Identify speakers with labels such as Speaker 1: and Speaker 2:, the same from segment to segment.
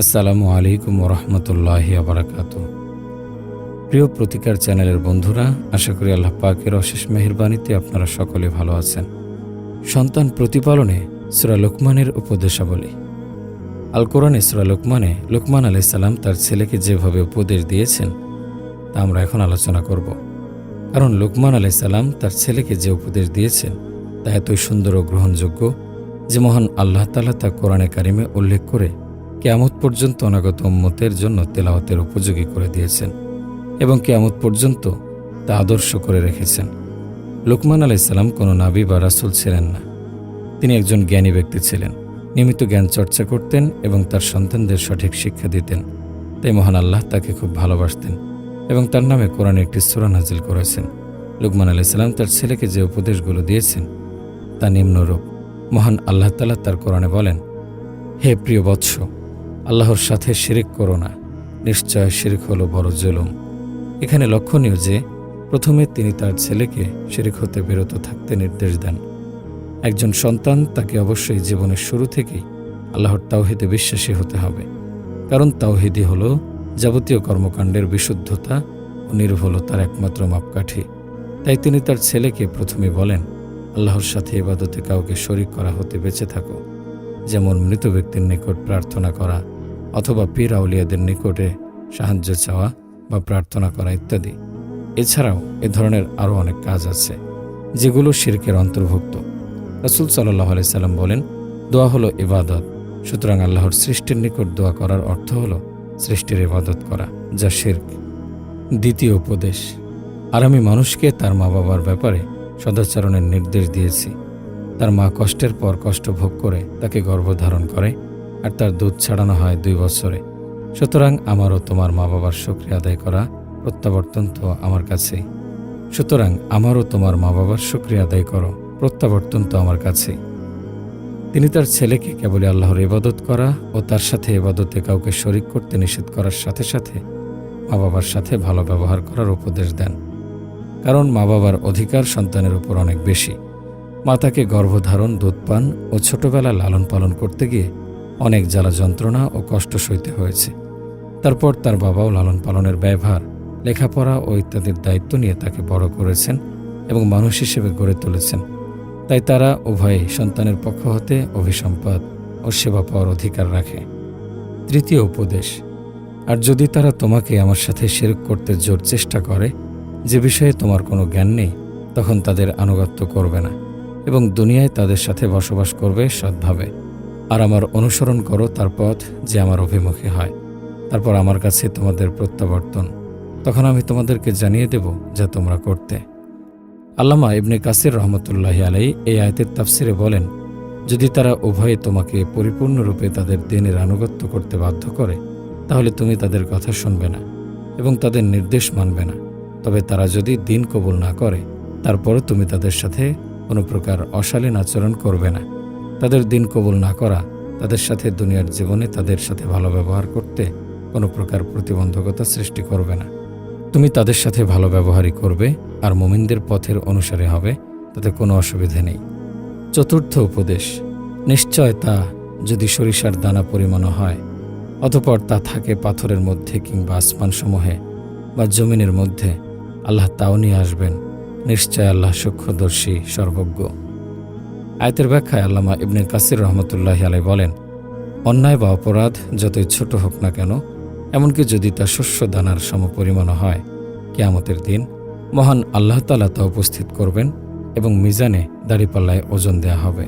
Speaker 1: আসসালামু আলাইকুম রহমতুল্লাহ আবরাকাত। প্রিয় প্রতিকার চ্যানেলের বন্ধুরা, আশা করি আল্লাহ পাকের অশেষ মেহরবানিতে আপনারা সকলে ভালো আছেন। সন্তান প্রতিপালনে সুরা লোকমানের উপদেশাবলী। আল কোরআনে সুরা লোকমানে, লোকমান আলাইসাল্লাম তার ছেলেকে যেভাবে উপদেশ দিয়েছেন, তা আমরা এখন আলোচনা করব। কারণ লোকমান আলাইসাল্লাম তার ছেলেকে যে উপদেশ দিয়েছেন, তা এতই সুন্দর ও গ্রহণযোগ্য যে মহান আল্লাহ তালা তা কোরআনে কারিমে উল্লেখ করে কেয়ামত পর্যন্ত অনাগত উম্মতের জন্য তেলাওয়াতের উপযোগী করে দিয়েছেন এবং কেয়ামত পর্যন্ত তা আদর্শ করে রেখেছেন। লোকমান আলাইসাল্লাম কোনো নাবি বা রাসুল ছিলেন না। তিনি একজন জ্ঞানী ব্যক্তি ছিলেন, নিয়মিত জ্ঞান চর্চা করতেন এবং তার সন্তানদের সঠিক শিক্ষা দিতেন। তাই মহান আল্লাহ তাকে খুব ভালোবাসতেন এবং তার নামে কোরআনে একটি সুরা নাজিল করেছেন। লুকমান আলাইসাল্লাম তার ছেলেকে যে উপদেশগুলো দিয়েছেন, তা নিম্নরূপ। মহান আল্লাহ তালা তার কোরআনে বলেন, হে প্রিয় বৎস আল্লাহর সাথে শিরিক করো না। নিশ্চয় শিরিক হলো বড় জুলুম। এখানে লক্ষণীয় যে, প্রথমে তিনি তার ছেলেকে শিরিক হতে বিরত থাকতে নির্দেশ দেন। একজন সন্তান তাকে অবশ্যই জীবনের শুরু থেকেই আল্লাহর তাওহিদে বিশ্বাসী হতে হবে। কারণ তাওহিদি হল যাবতীয় কর্মকাণ্ডের বিশুদ্ধতা ও নির্ভুলতার একমাত্র মাপকাঠি। তাই তিনি তার ছেলেকে প্রথমে বলেন, আল্লাহর সাথে এবাদতে কাউকে শরিক করা হতে বেঁচে থাকো। যেমন মৃত ব্যক্তির নিকট প্রার্থনা করা অথবা পীর আউলিয়াদের নিকটে সাহায্য চাওয়া বা প্রার্থনা করা ইত্যাদি। এছাড়াও এ ধরনের আরও অনেক কাজ আছে, যেগুলো শিরকের অন্তর্ভুক্ত। রাসুল সাল্লাহ সাল্লাম বলেন, দোয়া হলো ইবাদত। সুতরাং আল্লাহর সৃষ্টির নিকট দোয়া করার অর্থ হলো সৃষ্টির ইবাদত করা, যা শির্ক। দ্বিতীয় উপদেশ, আর আমি মানুষকে তার মা বাবার ব্যাপারে সদাচরণের নির্দেশ দিয়েছি। তার মা কষ্টের পর কষ্ট ভোগ করে তাকে গর্ভধারণ করে আর তার দুধ ছাড়ানো হয় দুই বছরে। সুতরাং আমারও তোমার মা বাবার শুক্রিয়া আদায় করা প্রত্যাবর্তন তো আমার কাছেই সুতরাং আমারও তোমার মা বাবার শুক্রিয়া আদায় করো, প্রত্যাবর্তন তো আমার কাছেই তিনি তার ছেলেকে কেবল আল্লাহর ইবাদত করা ও তার সাথে ইবাদতে কাউকে শরিক করতে নিষেধ করার সাথে সাথে মা বাবার সাথে ভালো ব্যবহার করার উপদেশ দেন। কারণ মা বাবার অধিকার সন্তানের উপর অনেক বেশি। মা তাকে গর্ভধারণ, দুধপান ও ছোটবেলা লালন পালন করতে গিয়ে অনেক জ্বালা যন্ত্রণা ও কষ্ট সইতে হয়েছে। তারপর তার বাবাও লালন পালনের ব্যয়ভার লেখাপড়া ও ইত্যাদির দায়িত্ব নিয়ে তাকে বড় করেছেন এবং মানুষ হিসেবে গড়ে তুলেছেন। তাই তারা উভয়ে সন্তানের পক্ষ হতে অভিসম্পদ ও সেবা পাওয়ার অধিকার রাখে। তৃতীয় উপদেশ, আর যদি তারা তোমাকে আমার সাথে শেরক করতে জোর চেষ্টা করে, যে বিষয়ে তোমার কোনো জ্ঞান নেই, তখন তাদের আনুগত্য করবে না এবং দুনিয়ায় তাদের সাথে বসবাস করবে সৎভাবে। আর আমার অনুসরণ করো তার পথ যে আমার অভিমুখী হয়। তারপর আমার কাছে তোমাদের প্রত্যাবর্তন। তখন আমি তোমাদেরকে জানিয়ে দেব যা তোমরা করতে। আল্লামা ইবনে কাসির রহমতুল্লাহ আলাই এই আয়তের তাফসিরে বলেন, যদি তারা উভয়ে তোমাকে পরিপূর্ণরূপে তাদের দিনের আনুগত্য করতে বাধ্য করে, তাহলে তুমি তাদের কথা শুনবে না এবং তাদের নির্দেশ মানবে না। তবে তারা যদি দিন কবুল না করে, তারপরও তুমি তাদের সাথে কোনো প্রকার অশালীন আচরণ করবে না। তাদের দিন কবুল না করা, তাদের সাথে দুনিয়ার জীবনে তাদের সাথে ভালো ব্যবহার করতে কোনো প্রকার প্রতিবন্ধকতা সৃষ্টি করবে না। তুমি তাদের সাথে ভালো ব্যবহারই করবে আর মোমিনদের পথের অনুসারে হবে, তাতে কোনো অসুবিধে নেই। চতুর্থ উপদেশ, নিশ্চয় তা যদি সরিষার দানা পরিমাণ হয়, অতপর তা থাকে পাথরের মধ্যে কিংবা আসমানসমূহে বা জমিনের মধ্যে, আল্লাহ তাও নিয়ে আসবেন। নিশ্চয় আল্লাহ সূক্ষ্মদর্শী, সর্বজ্ঞ। আয়তের ব্যাখ্যায় আল্লামা ইবনে কাসির রহমতুল্লাহ আলাই বলেন, অন্যায় বা অপরাধ যতই ছোট হোক না কেন, এমনকি যদি তা শস্য দানার সমপরিমাণ হয়, কেয়ামতের দিন মহান আল্লাহ তালা তা উপস্থিত করবেন এবং মিজানে দাড়িপাল্লায় ওজন দেয়া হবে।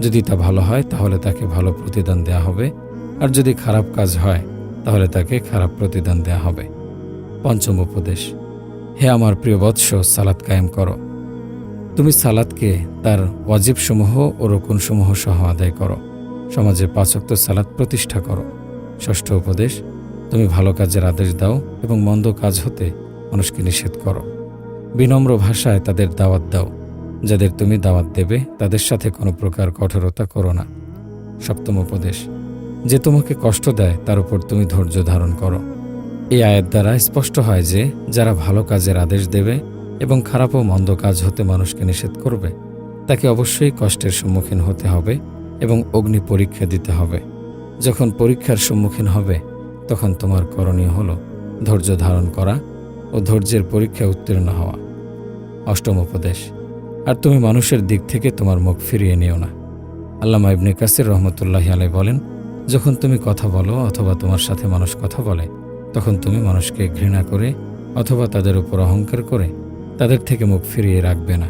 Speaker 1: যদি তা ভালো হয়, তাহলে তাকে ভালো প্রতিদান দেয়া হবে। আর যদি খারাপ কাজ হয়, তাহলে তাকে খারাপ প্রতিদান দেয়া হবে। পঞ্চম উপদেশ, হে আমার প্রিয় বৎস সালাদ কায়েম করো। তুমি সালাদকে তার ওয়াজিবসমূহ ও রকুনসমূহ সহ আদায় করো। সমাজে পাচক্ত সালাদ প্রতিষ্ঠা করো। ষষ্ঠ উপদেশ, তুমি ভালো কাজের আদেশ দাও এবং মন্দ কাজ হতে মানুষকে নিষেধ করো। বিনম্র ভাষায় তাদের দাওয়াত দাও। যাদের তুমি দাওয়াত দেবে, তাদের সাথে কোনো প্রকার কঠোরতা করো না। সপ্তম উপদেশ, যে তোমাকে কষ্ট দেয়, তার উপর তুমি ধৈর্য ধারণ করো। এই আয়ের দ্বারা স্পষ্ট হয় যে, যারা ভালো কাজের আদেশ দেবে এবং খারাপ ও মন্দ কাজ হতে মানুষকে নিষেধ করবে, তাকে অবশ্যই কষ্টের সম্মুখীন হতে হবে এবং অগ্নি পরীক্ষা দিতে হবে। যখন পরীক্ষার সম্মুখীন হবে, তখন তোমার করণীয় হলো ধৈর্য ধারণ করা ও ধৈর্যের পরীক্ষায় উত্তীর্ণ হওয়া। অষ্টম উপদেশ, আর তুমি মানুষের দিক থেকে তোমার মুখ ফিরিয়ে নিও না। আল্লামা ইবনে কাসির রহমতুল্লাহ আলাই বলেন, যখন তুমি কথা বলো অথবা তোমার সাথে মানুষ কথা বলে, তখন তুমি মানুষকে ঘৃণা করে অথবা তাদের উপর অহংকার করে তাদের থেকে মুখ ফিরিয়ে রাখবে না।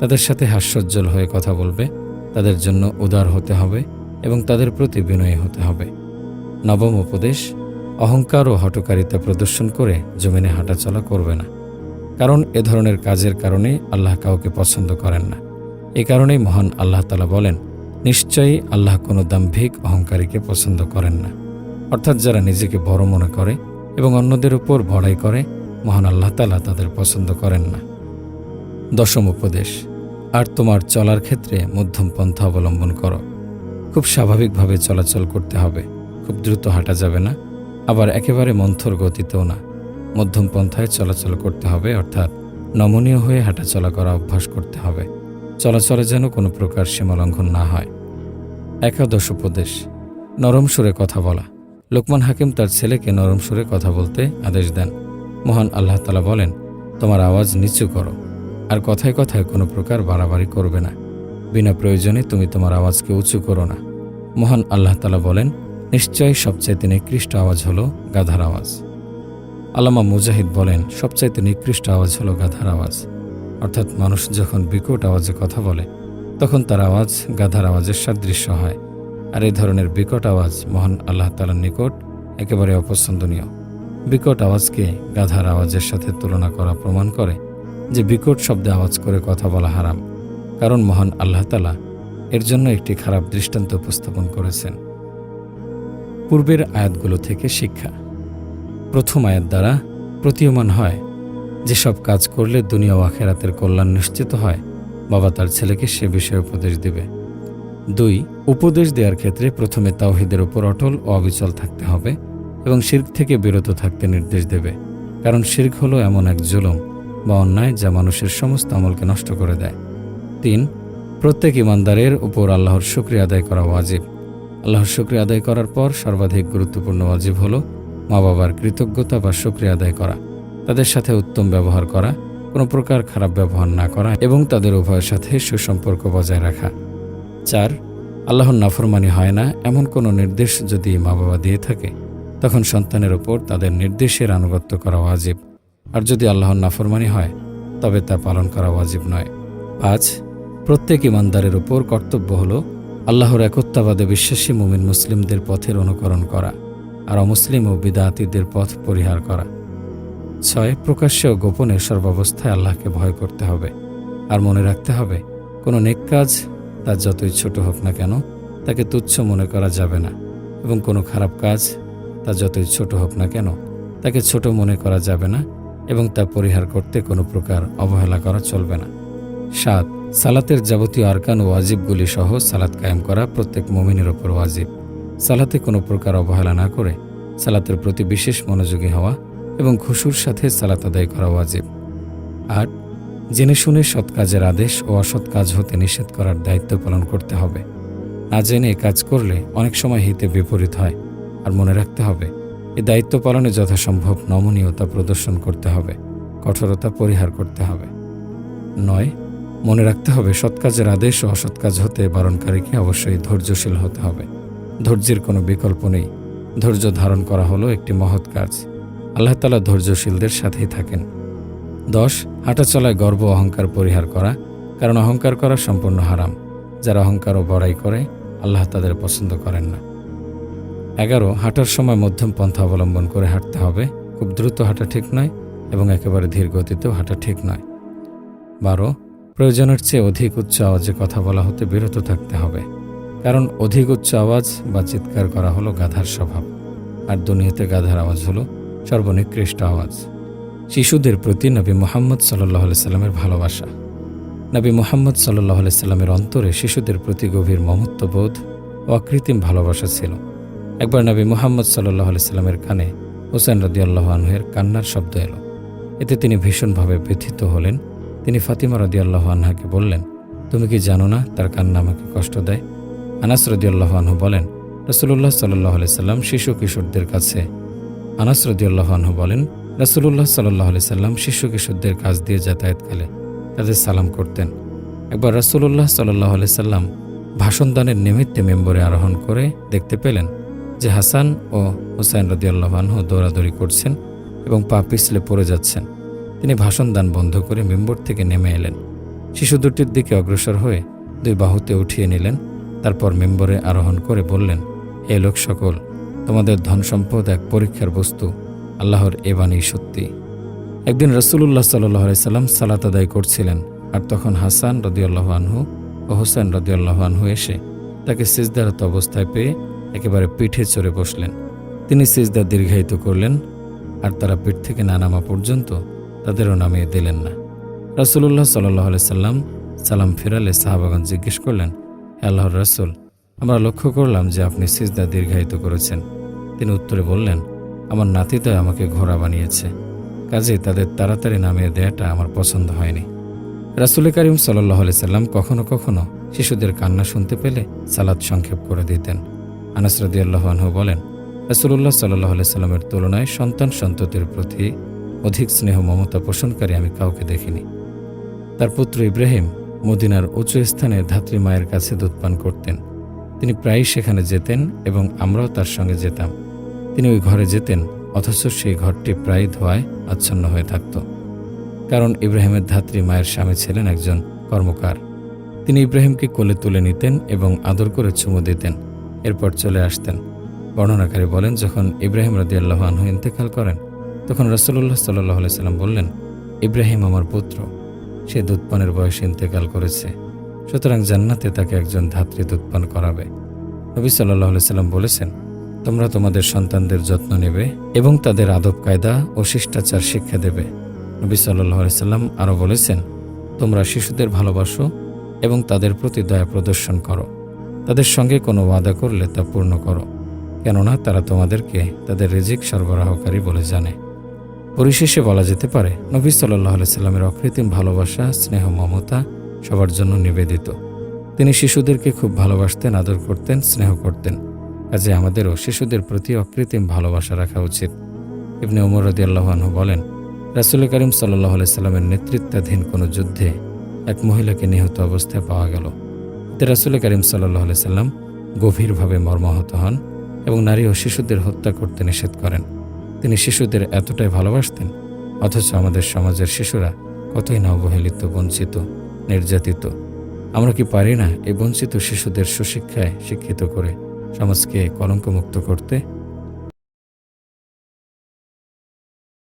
Speaker 1: তাদের সাথে হাস্যজ্জ্বল হয়ে কথা বলবে। তাদের জন্য উদার হতে হবে এবং তাদের প্রতি বিনয়ী হতে হবে। নবম উপদেশ, অহংকার ও হটকারিতা প্রদর্শন করে জমিনে হাঁটাচলা করবে না। কারণ এ ধরনের কাজের কারণে আল্লাহ কাউকে পছন্দ করেন না। এ কারণেই মহান আল্লাহ তালা বলেন, নিশ্চয়ই আল্লাহ কোনো দাম্ভিক অহংকারীকে পছন্দ করেন না। অর্থাৎ যারা নিজেকে বড় মনে করে এবং অন্যদের উপর বড়াই করে মহান আল্লাহ তালা তাদের পছন্দ করেন না। দশম উপদেশ, আর তোমার চলার ক্ষেত্রে মধ্যম পন্থা অবলম্বন করো। খুব স্বাভাবিকভাবে চলাচল করতে হবে, খুব দ্রুত হাঁটা যাবে না, আবার একেবারে মন্থর গতিতেও না। মধ্যম পন্থায় চলাচল করতে হবে, অর্থাৎ নমনীয় হয়ে হাঁটাচলা করা অভ্যাস করতে হবে। চলাচলে যেন কোনো প্রকার সীমালঙ্ঘন না হয়। একাদশ উপদেশ, নরম সুরে কথা বলা। লোকমান হাকিম তার ছেলেকে নরম সুরে কথা বলতে আদেশ দেন। মহান আল্লাহ তালা বলেন, তোমার আওয়াজ নিচু করো, আর কথায় কথায় কোনো প্রকার বাড়াবাড়ি করবে না। বিনা প্রয়োজনে তুমি তোমার আওয়াজকে উঁচু করো না। মহান আল্লাহ তালা বলেন, নিশ্চয়ই সবচাইতে নিকৃষ্ট আওয়াজ হলো গাধার আওয়াজ। আলামা মুজাহিদ বলেন, সবচাইতে নিকৃষ্ট আওয়াজ হলো গাধার আওয়াজ। অর্থাৎ মানুষ যখন বিকট আওয়াজে কথা বলে, তখন তার আওয়াজ গাধার আওয়াজের সাদৃশ্য হয়। আর এই ধরনের বিকট আওয়াজ মহান আল্লাহ তালার নিকট একেবারে অপছন্দনীয়। বিকট আওয়াজকে গাধার আওয়াজের সাথে তুলনা করা প্রমাণ করে যে বিকট শব্দে আওয়াজ করে কথা বলা হারাম, কারণ মহান আল্লাহ তালা এর জন্য একটি খারাপ দৃষ্টান্ত উপস্থাপন করেছেন। পূর্বের আয়াতগুলো থেকে শিক্ষা। প্রথম আয়াত দ্বারা প্রতীয়মান হয়, যেসব কাজ করলে দুনিয়া ও আখেরাতের কল্যাণ নিশ্চিত হয়, বাবা তার ছেলেকে সে বিষয়ে উপদেশ দেবে। দুই, উপদেশ দেওয়ার ক্ষেত্রে প্রথমে তাওহিদের উপর অটল ও অবিচল থাকতে হবে এবং শির্ক থেকে বিরত থাকতে নির্দেশ দেবে, কারণ শির্ক হলো এমন এক জুলুম বা অন্যায় যা মানুষের সমস্ত আমলকে নষ্ট করে দেয়। তিন, প্রত্যেক ইমানদারের উপর আল্লাহর শুক্রিয়া আদায় করা ওয়াজিব। আল্লাহর শুক্রিয়া আদায় করার পর সর্বাধিক গুরুত্বপূর্ণ ওয়াজিব হলো মা বাবার কৃতজ্ঞতা বা শুক্রিয়া আদায় করা, তাদের সাথে উত্তম ব্যবহার করা, কোনো প্রকার খারাপ ব্যবহার না করা এবং তাদের উভয়ের সাথে সুসম্পর্ক বজায় রাখা। চার, আল্লাহর নাফরমানি হয় না এমন কোনো নির্দেশ যদি মা বাবা দিয়ে থাকে। তখন সন্তানের ওপর তাদের নির্দেশের আনুগত্য করা ওয়াজিব। আর যদি আল্লাহর নাফরমানি হয়, তবে তা পালন করা ওয়াজিব নয়। পাঁচ, প্রত্যেক ইমানদারের উপর কর্তব্য হল আল্লাহর একত্বাবাদে বিশ্বাসী মুমিন মুসলিমদের পথের অনুকরণ করা আর অমুসলিম ও বিদাতিদের পথ পরিহার করা। ছয়, প্রকাশ্যে ও গোপনে সর্বাবস্থায় আল্লাহকে ভয় করতে হবে। আর মনে রাখতে হবে, কোনো নেক কাজ তার যতই ছোট হোক না কেন, তাকে তুচ্ছ মনে করা যাবে না এবং কোনো খারাপ কাজ তা যতই ছোট হোক না কেন, তাকে ছোট মনে করা যাবে না এবং তা পরিহার করতে কোনো প্রকার অবহেলা করা চলবে না। সাত, সালাতের যাবতীয় আরকান ও ওয়াজিবগুলি সহ সালাত কায়েম করা প্রত্যেক মমিনের ওপর ওয়াজিব। সালাতে কোনো প্রকার অবহেলা না করে সালাতের প্রতি বিশেষ মনোযোগী হওয়া এবং খুশুর সাথে সালাত আদায় করা ওয়াজিব। আট, জেনে শুনে সৎ কাজের আদেশ ও অসৎ কাজ হতে নিষেধ করার দায়িত্ব পালন করতে হবে। না জেনে কাজ করলে অনেক সময় হিতে বিপরীত হয়। আর মনে রাখতে হবে, এ দায়িত্ব পালনে যথাসম্ভব নমনীয়তা প্রদর্শন করতে হবে, কঠোরতা পরিহার করতে হবে। নয়, মনে রাখতে হবে সৎ কাজের আদেশ ও অসৎ কাজ হতে বারণকারীকে অবশ্যই ধৈর্যশীল হতে হবে। ধৈর্যের কোনো বিকল্প নেই। ধৈর্য ধারণ করা হলো একটি মহৎ কাজ। আল্লাহ তালা ধৈর্যশীলদের সাথেই থাকেন। দশ হাঁটাচলায় গর্ব অহংকার পরিহার করা, কারণ অহংকার করা সম্পূর্ণ হারাম। যারা অহংকার ও বড়াই করে, আল্লাহ তাদের পছন্দ করেন না। এগারো, হাঁটার সময় মধ্যম পন্থা অবলম্বন করে হাঁটতে হবে। খুব দ্রুত হাঁটা ঠিক নয় এবং একেবারে ধীর গতিতেও হাঁটা ঠিক নয়। বারো, প্রয়োজনের চেয়ে অধিক উচ্চ আওয়াজে কথা বলা হতে বিরত থাকতে হবে। কারণ অধিক উচ্চ আওয়াজ বা চিৎকার করা হলো গাধার স্বভাব। আর দুনিয়াতে গাধার আওয়াজ হলো সর্বনিকৃষ্ট আওয়াজ। শিশুদের প্রতি নবী মোহাম্মদ সাল্লাহ সাল্লামের ভালোবাসা। নবী মোহাম্মদ সাল্লাহ সাল্লামের অন্তরে শিশুদের প্রতি গভীর মমত্ববোধ ও অকৃত্রিম ভালোবাসা ছিল। একবার নবী মোহাম্মদ সাল্লাহ সাল্লামের কানে হোসেন রদিয়াল্লাহ আনহের কান্নার শব্দ এলো। এতে তিনি ভীষণভাবে ব্যথিত হলেন। তিনি ফাতিমা রদিয়াল্লাহ আনহাকে বললেন, তুমি কি জানো না তার কান্না আমাকে কষ্ট দেয়? আনাস রদিয়াল্লাহ আনহু বলেন রসুল্লাহ সাল্লাহ সাল্লাম শিশু কিশোরদের কাছে আনাস রদিউল্লাহানহু বলেন রসুল্লাহ সাল্লাহ সাল্লাম শিশু কিশোরদের কাজ দিয়ে যাতায়াতকালে তাদের সালাম করতেন। একবার রসুল্লাহ সাল্লাহ সাল্লাম ভাষণদানের নিমিত্তে মেম্বরে আরোহণ করে দেখতে পেলেন যে হাসান ও হুসাইন রদিউল্লাহানহু দৌড়াদৌড়ি করছেন এবং পা পিছলে পড়ে যাচ্ছেন। তিনি ভাষণ দান বন্ধ করে মেম্বর থেকে নেমে এলেন। শিশু দুটির দিকে অগ্রসর হয়ে দুই বাহুতে উঠিয়ে নিলেন। তারপর মেম্বরে আরোহণ করে বললেন, হে লোক সকল, তোমাদের ধন সম্পদ এক পরীক্ষার বস্তু, আল্লাহর এ বাণী সত্যি। একদিন রসুল্লাহ সাল্লাহ সাল্লাম সালাত আদায় করছিলেন আর তখন হাসান রদিউল্লাহ আনহু ও হোসেন রদিউল্লাহ আনহু এসে তাকে সিজদারত অবস্থায় পেয়ে একেবারে পিঠে চড়ে বসলেন। তিনি সিজদা দীর্ঘায়িত করলেন আর তারা পিঠ থেকে না নামা পর্যন্ত তাদেরও নামিয়ে দিলেন না। রসুল্লাহ সাল্লাহ সাল্লাম সালাম ফেরালে সাহাবাগান জিজ্ঞেস করলেন, "হে আল্লাহর রসুল, আমরা লক্ষ্য করলাম যে আপনি সিজদা দীর্ঘায়িত করেছেন। তিনি উত্তরে বললেন, আমার নাতিদয় আমাকে ঘোড়া বানিয়েছে কাজে তাদের তাড়াতাড়ি নামিয়ে দেয়াটা আমার পছন্দ হয়নি। রাসুল করিম সাল্লাহ সাল্লাম কখনো কখনো শিশুদের কান্না শুনতে পেলে সালাদ সংক্ষেপ করে দিতেন। আনাস রাদিয়াল্লাহু বলেন রাসুল্লাহ সাল্লাহ সাল্লামের তুলনায় সন্তান সন্ততির প্রতি অধিক স্নেহ মমতা পোষণকারী আমি কাউকে দেখিনি। তার পুত্র ইব্রাহিম মদিনার উঁচু স্থানে ধাত্রী মায়ের কাছে দুধ পান করতেন। তিনি প্রায়ই সেখানে যেতেন এবং আমরাও তার সঙ্গে যেতাম। তিনি ওই ঘরে যেতেন, অথচ সেই ঘরটি প্রায় ধোয়ায় আচ্ছন্ন হয়ে থাকত। কারণ ইব্রাহিমের ধাত্রী মায়ের স্বামী ছিলেন একজন কর্মকার। তিনি ইব্রাহিমকে কোলে তুলে নিতেন এবং আদর করে চুমু দিতেন। এরপর চলে আসতেন। বর্ণনাকারী বলেন, যখন ইব্রাহিম রাদি আল্লাহ আনহু ইন্তেকাল করেন, তখন রসল্লাহ সাল্লাহ সাল্লাম বললেন, ইব্রাহিম আমার পুত্র, সে দুধপানের বয়সে ইন্তেকাল করেছে। সুতরাং জান্নাতে তাকে একজন ধাত্রী দুধপান করাবে। নবী সাল্লাহ সাল্লাম বলেছেন, তোমরা তোমাদের সন্তানদের যত্ন নেবে এবং তাদের আদব কায়দা ও শিষ্টাচার শিক্ষা দেবে। নবী সাল্লাহ সাল্লাম আরও বলেছেন, তোমরা শিশুদের ভালোবাসো এবং তাদের প্রতি দয়া প্রদর্শন করো। তাদের সঙ্গে কোনো ওয়াদা করলে তা পূর্ণ করো, কেননা তারা তোমাদেরকে তাদের রিজিক সরবরাহকারী বলে জানে। পরিশেষে বলা যেতে পারে, নবী সাল্লাহ সাল্লামের অকৃত্রিম ভালোবাসা, স্নেহ, মমতা সবার জন্য নিবেদিত। তিনি শিশুদেরকে খুব ভালোবাসতেন, আদর করতেন, স্নেহ করতেন। কাজে আমাদেরও শিশুদের প্রতি অকৃত্রিম ভালোবাসা রাখা উচিত। ইবনে উমর রদি আল্লাহানহু বলেন, রাসুল করিম সাল্লাহ সাল্লামের নেতৃত্বাধীন কোনো যুদ্ধে এক মহিলাকে নিহত অবস্থায় পাওয়া গেল। এতে রাসুল করিম সাল্লাহ সাল্লাম গভীরভাবে মর্মাহত হন এবং নারী ও শিশুদের হত্যা করতে নিষেধ করেন। তিনি শিশুদের এতটাই ভালোবাসতেন, অথচ আমাদের সমাজের শিশুরা কতই না অবহেলিত বঞ্চিত, নির্যাতিত। আমরা কি পারি না এই বঞ্চিত শিশুদের সুশিক্ষায় শিক্ষিত করে সমাজকে কলঙ্কমুক্ত করতে?